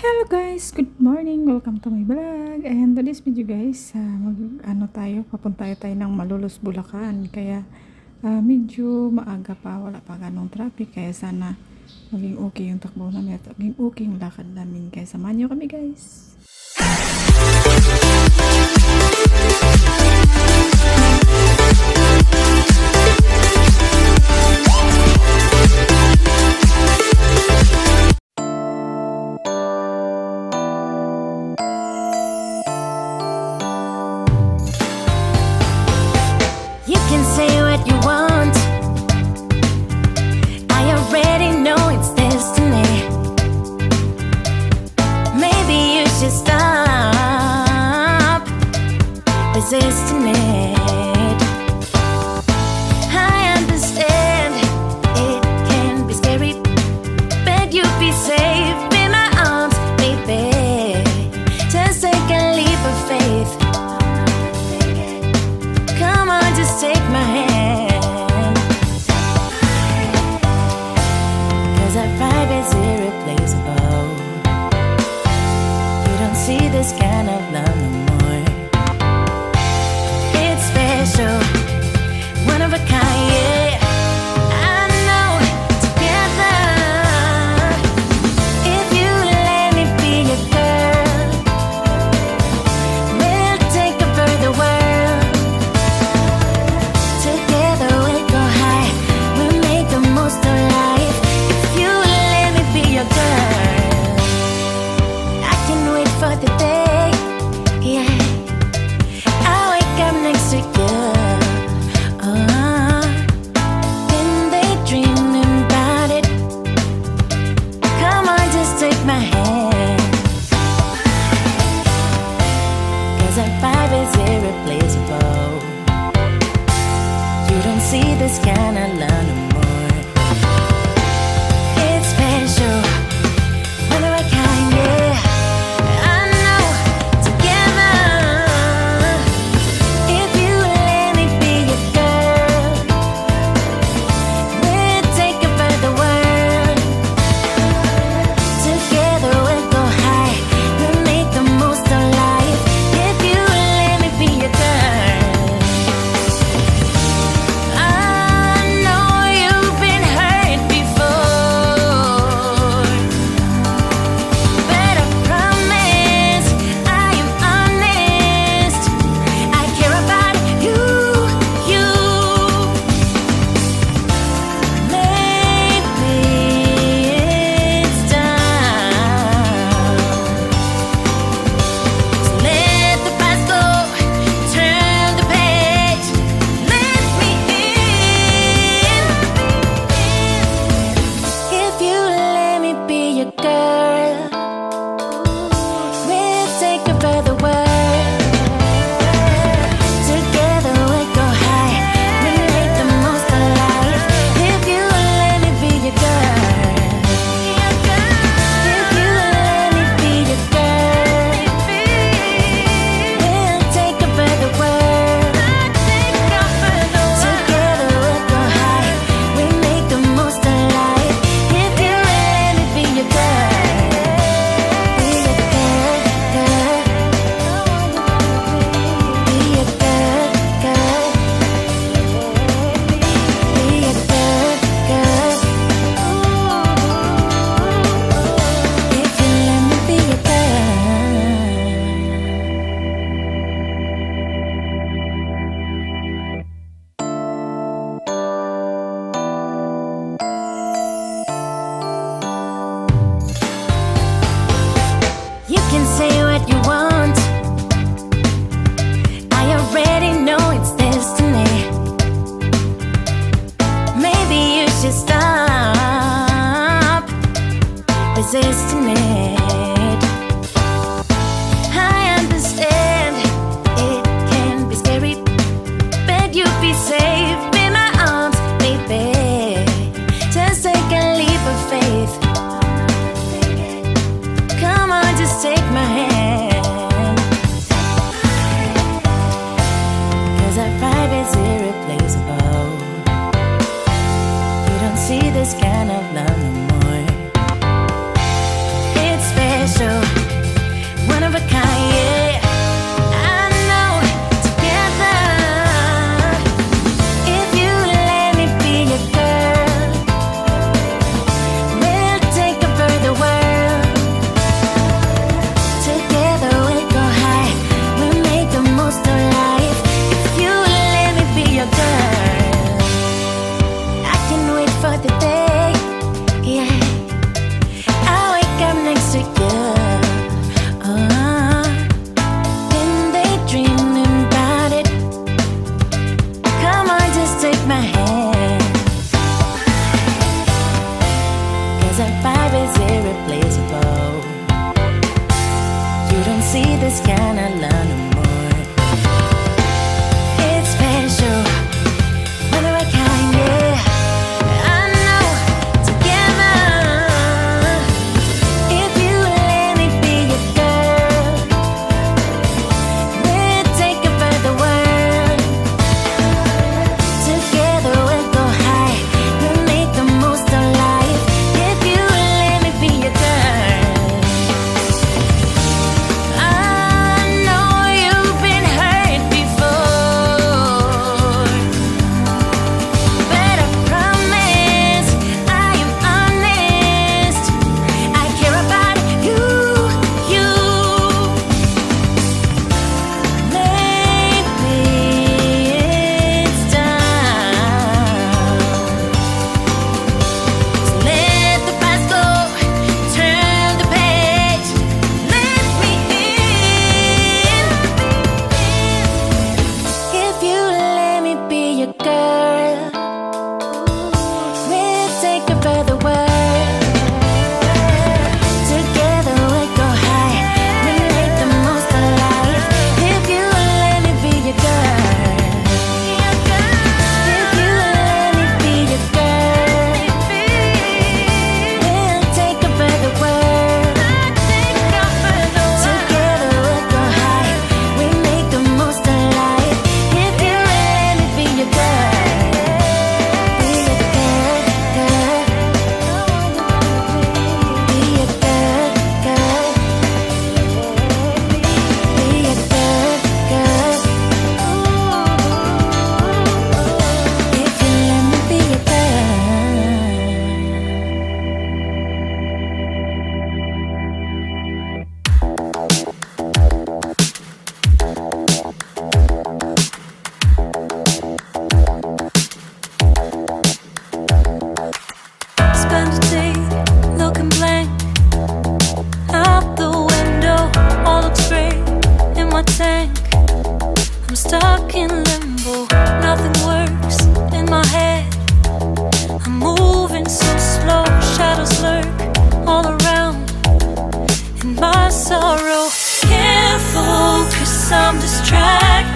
Hello guys! Good morning! Welcome to my vlog! And to this video guys, uh, mag, ano tayo, papunta tayo ng Malulos, Bulacan. Kaya uh, medyo maaga pa, wala pa ganong traffic. Kaya sana maging okay yung takbo namin at maging okay yung lakad namin. Kaya samahan nyo kami guys! existing sky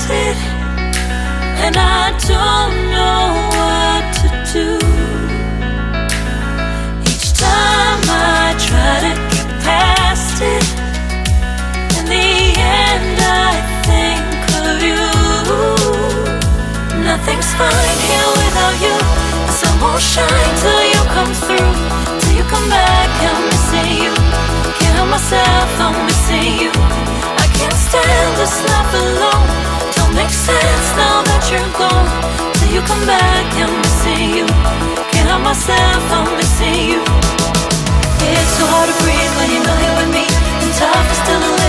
melted, and I don't know what to do. Each time I try to get past it, in the end I think of you. Nothing's fine here without you. The sun won't shine till you come through, till you come back. I'm missing you. Can't help myself, I'm missing you. I can't stand this love you're gone Till you come back, I'm missing you. Can't help myself, I'm missing you. It's so hard to breathe when you're not here with me. And tough is still alive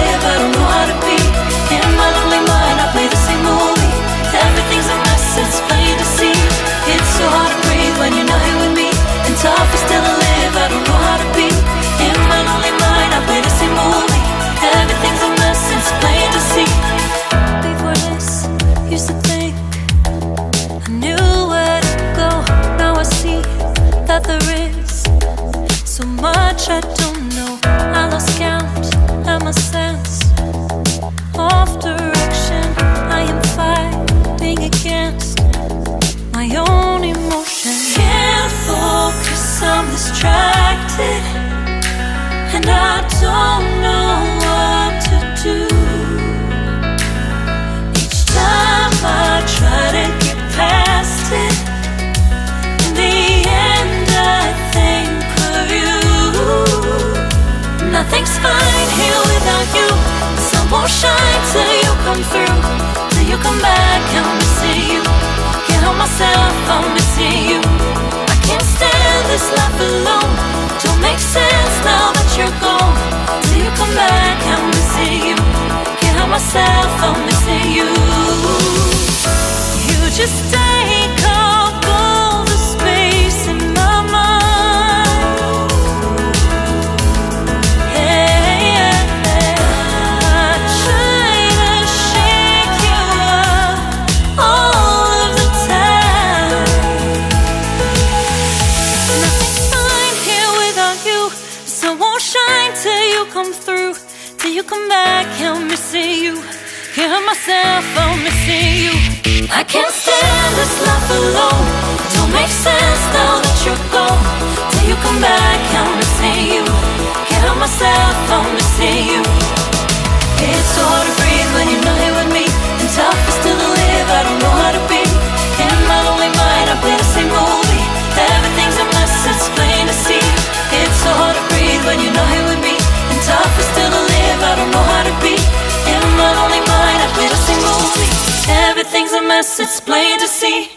I'm here without you. Sun won't shine till you come through. Till you come back, I'm missing you. Can't help myself, I'm missing you. I can't stand this life alone. Don't make sense now that you're gone. Till you come back, I'm missing you. Can't help myself, I'm missing you. You just. it's plain to see.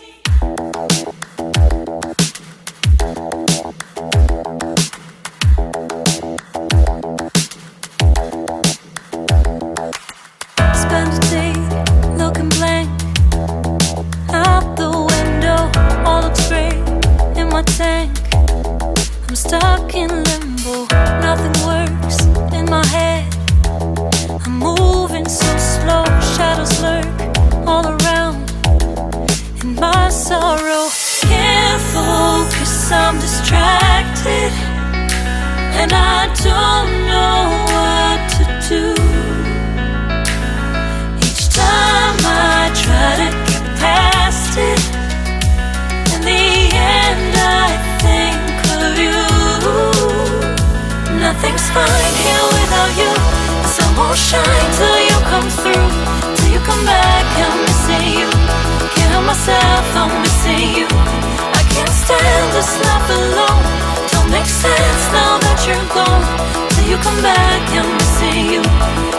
Spend a day looking blank out the window, all looks in my tank. I'm stuck in limbo, nothing works in my head. I'm moving so slow, shadows lurk all around in my sorrow. Can't focus, I'm distracted, and I don't know what to do. Each time I try to get past it, in the end I think of you. Nothing's fine here without you. The sun won't shine till you come through, till you come back. I'm missing you tell myself I'm missing you. I can't stand this life alone. Don't make sense now that you're gone. Till you come back, I'm missing you.